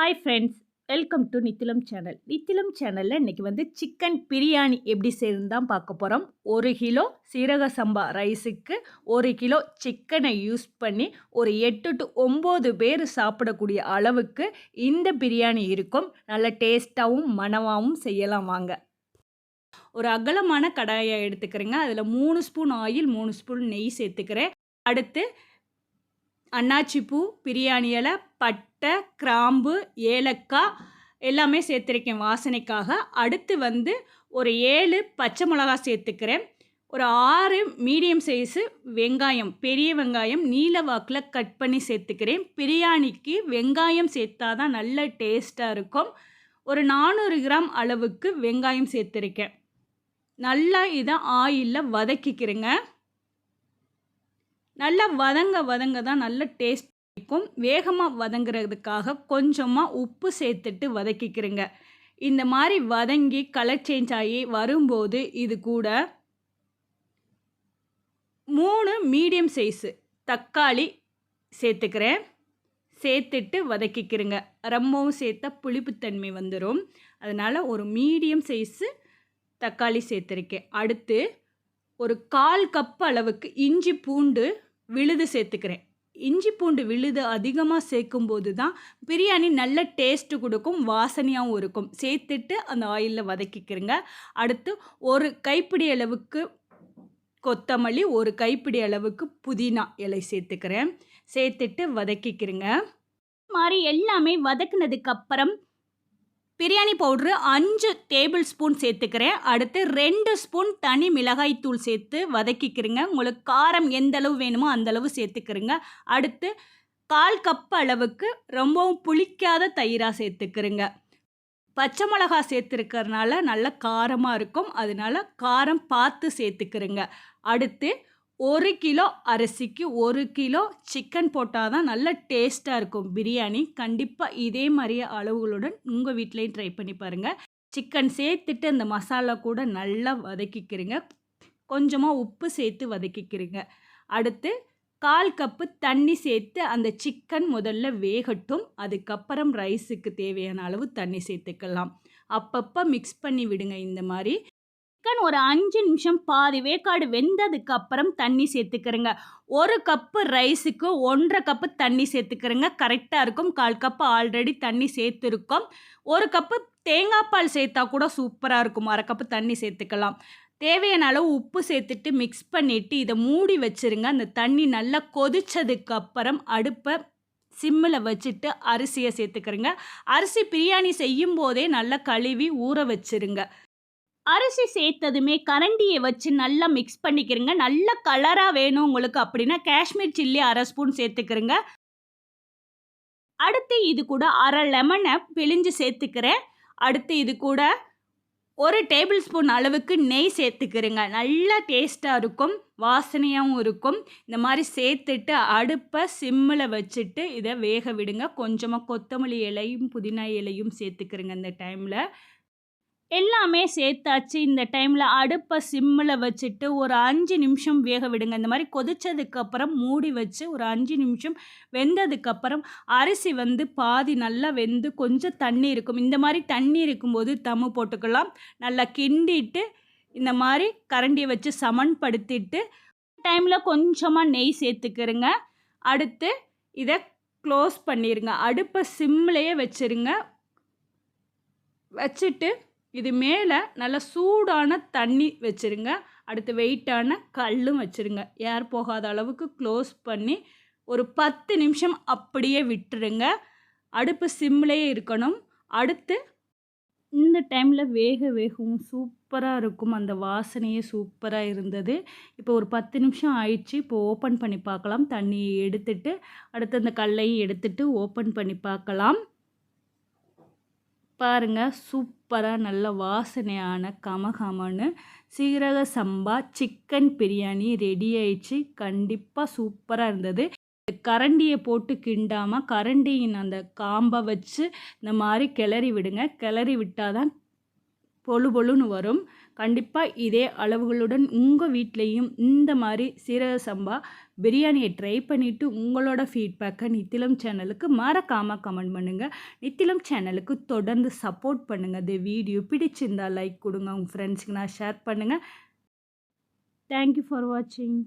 Hi friends welcome to Nithilam channel Nithilam சேனலில் இன்றைக்கி வந்து சிக்கன் பிரியாணி எப்படி செய்யணும் தான் பார்க்க போகிறோம் ஒரு கிலோ சீரக சம்பா ரைஸுக்கு ஒரு கிலோ சிக்கனை யூஸ் பண்ணி ஒரு எட்டு டு ஒம்பது பேர் சாப்பிடக்கூடிய அளவுக்கு இந்த பிரியாணி இருக்கும். நல்ல டேஸ்ட்டாகவும் மனமாகவும் செய்யலாம் வாங்க. ஒரு அகலமான கடாயை எடுத்துக்கிறேங்க. அதில் மூணு ஸ்பூன் ஆயில் மூணு ஸ்பூன் நெய் சேர்த்துக்கிறேன். அடுத்து அன்னாச்சி பூ பிரியாணி இலை பட்டை கிராம்பு ஏலக்காய் எல்லாமே சேர்த்துருக்கேன் வாசனைக்காக. அடுத்து வந்து ஒரு ஏழு பச்சை மிளகா சேர்த்துக்கிறேன். ஒரு ஆறு மீடியம் சைஸு வெங்காயம் பெரிய வெங்காயம் நீல வாக்கில் கட் பண்ணி சேர்த்துக்கிறேன். பிரியாணிக்கு வெங்காயம் சேர்த்தா தான் நல்ல டேஸ்ட்டாக இருக்கும். ஒரு நானூறு கிராம் அளவுக்கு வெங்காயம் சேர்த்துருக்கேன். நல்லா இதை ஆயிலில் வதக்கிக்கிறேங்க. நல்லா வதங்க வதங்க தான் நல்ல டேஸ்ட் இருக்கும். வேகமாக வதங்குறதுக்காக கொஞ்சமாக உப்பு சேர்த்துட்டு வதக்கிக்கிறேங்க. இந்த மாதிரி வதங்கி கலர் சேஞ்ச் ஆகி வரும்போது இது கூட மூணு மீடியம் சைஸு தக்காளி சேர்த்துக்கிறேன். சேர்த்துட்டு வதக்கிக்கிறேங்க. ரொம்பவும் சேர்த்தா புளிப்புத்தன்மை வந்துடும் அதனால் ஒரு மீடியம் சைஸு தக்காளி சேர்த்துருக்கேன். அடுத்து ஒரு கால் கப் அளவுக்கு இஞ்சி பூண்டு விழுது சேர்த்துக்கிறேன். இஞ்சி பூண்டு விழுது அதிகமாக சேர்க்கும்போது தான் பிரியாணி நல்ல டேஸ்ட்டு கொடுக்கும் வாசனையாகவும் இருக்கும். சேர்த்துட்டு அந்த ஆயிலில் வதக்கிக்கிறேங்க. அடுத்து ஒரு கைப்பிடி அளவுக்கு கொத்தமல்லி ஒரு கைப்பிடி அளவுக்கு புதினா இலை சேர்த்துக்கிறேன். சேர்த்துட்டு வதக்கிக்கிறேங்க. மாதிரி எல்லாமே வதக்குனதுக்கப்புறம் பிரியாணி பவுட்ரு அஞ்சு டேபிள் ஸ்பூன் சேர்த்துக்கிறேன். அடுத்து ரெண்டு ஸ்பூன் தனி மிளகாய் தூள் சேர்த்து வதக்கிக்கிறேங்க. உங்களுக்கு காரம் எந்த அளவு வேணுமோ அந்தளவு சேர்த்துக்கிறேங்க. அடுத்து கால் கப் அளவுக்கு ரொம்பவும் புளிக்காத தயிராக சேர்த்துக்கிறேங்க. பச்சை மிளகா சேர்த்துருக்கறனால நல்ல காரமாக இருக்கும். அதனால காரம் பார்த்து சேர்த்துக்கிறேங்க. அடுத்து ஒரு கிலோ அரிசிக்கு ஒரு கிலோ சிக்கன் போட்டால் தான் நல்ல டேஸ்ட்டாக இருக்கும். பிரியாணி கண்டிப்பாக இதே மாதிரியே அளவுகளுடன் உங்கள் வீட்லேயும் ட்ரை பண்ணி பாருங்கள் சிக்கன் சேர்த்துட்டு அந்த மசாலா கூட நல்லா வதக்கிக்கிறீங்க கொஞ்சமாக உப்பு சேர்த்து வதக்கிக்கிறீங்க அடுத்து கால் கப்பு தண்ணி சேர்த்து அந்த சிக்கன் முதல்ல வேகட்டும். அதுக்கப்புறம் ரைஸுக்கு தேவையான அளவு தண்ணி சேர்த்துக்கலாம். அப்பப்போ மிக்ஸ் பண்ணி விடுங்க இந்த மாதிரி. சிக்கன் ஒரு அஞ்சு நிமிஷம் பாதி வேக்காடு வெந்ததுக்கு அப்புறம் தண்ணி சேர்த்துக்கிறேங்க. ஒரு கப்பு ரைஸுக்கு ஒன்றரை கப்பு தண்ணி சேர்த்துக்கிறேங்க. கரெக்டாக இருக்கும். கால் கப்பு ஆல்ரெடி தண்ணி சேர்த்துருக்கோம். ஒரு கப்பு தேங்காய் பால் சேர்த்தா கூட சூப்பராக இருக்கும். அரை கப்பு தண்ணி சேர்த்துக்கலாம். தேவையான அளவு உப்பு சேர்த்துட்டு மிக்ஸ் பண்ணிவிட்டு இதை மூடி வச்சுருங்க. அந்த தண்ணி நல்லா கொதிச்சதுக்கு அப்புறம் அடுப்பை சிம்மில் வச்சுட்டு அரிசியை சேர்த்துக்கிறேங்க. அரிசி பிரியாணி செய்யும் போதே நல்லா கழுவி ஊற வச்சுருங்க. அரிசி சேர்த்ததுமே கரண்டியை வச்சு நல்லா மிக்ஸ் பண்ணிக்கிறங்க. நல்ல கலராக வேணும் உங்களுக்கு அப்படின்னா காஷ்மீர் சில்லி அரை ஸ்பூன் சேர்த்துக்கிறங்க. அடுத்து இது கூட அரை லெமனை பிழிஞ்சு சேர்த்துக்கிறேன். அடுத்து இது கூட ஒரு டேபிள் ஸ்பூன் அளவுக்கு நெய் சேர்த்துக்கிறேங்க. நல்லா டேஸ்ட்டாக இருக்கும் வாசனையாகவும் இருக்கும். இந்த மாதிரி சேர்த்துட்டு அடுப்பை சிம்மில் வச்சுட்டு இதை வேக விடுங்க. கொஞ்சமாக கொத்தமல்லி இலையும் புதினா இலையும் சேர்த்துக்கிறேங்க இந்த டைமில் எல்லாமே சேர்த்தாச்சு. இந்த டைமில் அடுப்பை சிம்மில் வச்சுட்டு ஒரு அஞ்சு நிமிஷம் வேக விடுங்க. இந்த மாதிரி கொதித்ததுக்கப்புறம் மூடி வச்சு ஒரு அஞ்சு நிமிஷம் வெந்ததுக்கப்புறம் அரிசி வந்து பாதி நல்லா வெந்து கொஞ்சம் தண்ணி இருக்கும். இந்த மாதிரி தண்ணி இருக்கும்போது தம்மு போட்டுக்கலாம். நல்லா கிண்டிட்டு இந்த மாதிரி கரண்டியை வச்சு சமன்படுத்திட்டு டைமில் கொஞ்சமாக நெய் சேர்த்துக்கிறங்க. அடுத்து இதை க்ளோஸ் பண்ணிடுங்க அடுப்பை சிம்லேயே வச்சுருங்க. வச்சுட்டு இது மேலே நல்ல சூடான தண்ணி வச்சுருங்க. அடுத்து வெயிட்டான கல்லும் வச்சுருங்க. ஏர் போகாத அளவுக்கு க்ளோஸ் பண்ணி ஒரு பத்து நிமிஷம் அப்படியே விட்டுருங்க. அடுப்பு சிம்லேயே இருக்கணும். அடுத்து இந்த டைமில் வேக வேகவும் சூப்பராக இருக்கும். அந்த வாசனையே சூப்பராக இருந்தது. இப்போ ஒரு பத்து நிமிஷம் ஆயிடுச்சு. இப்போ ஓப்பன் பண்ணி பார்க்கலாம். தண்ணியை எடுத்துட்டு அடுத்து அந்த கல்லையும் எடுத்துட்டு ஓப்பன் பண்ணி பார்க்கலாம். பாருங்கள் சூப்பராக நல்ல வாசனையான கமகமன்னு சீரக சம்பா சிக்கன் பிரியாணி ரெடி ஆயிடுச்சு. கண்டிப்பாக சூப்பராக இருந்தது. கரண்டியை போட்டு கிண்டாமல் கரண்டியின் அந்த காம்பை வச்சு இந்த மாதிரி கிளறி விடுங்க. கிளறி விட்டால் தான் பொழு பொழுன்னு வரும். கண்டிப்பாக இதே அளவுகளுடன் உங்கள் வீட்லேயும் இந்த மாதிரி சீரக சம்பா பிரியாணியை ட்ரை பண்ணிவிட்டு உங்களோட ஃபீட்பேக்கை நித்திலம் சேனலுக்கு மறக்காமல் கமெண்ட் பண்ணுங்கள் நித்திலம் சேனலுக்கு தொடர்ந்து சப்போர்ட் பண்ணுங்கள் இந்த வீடியோ பிடிச்சிருந்தா லைக் கொடுங்க. உங்கள் ஃப்ரெண்ட்ஸுக்கு நான் ஷேர் பண்ணுங்கள் தேங்க்யூ ஃபார் வாட்சிங்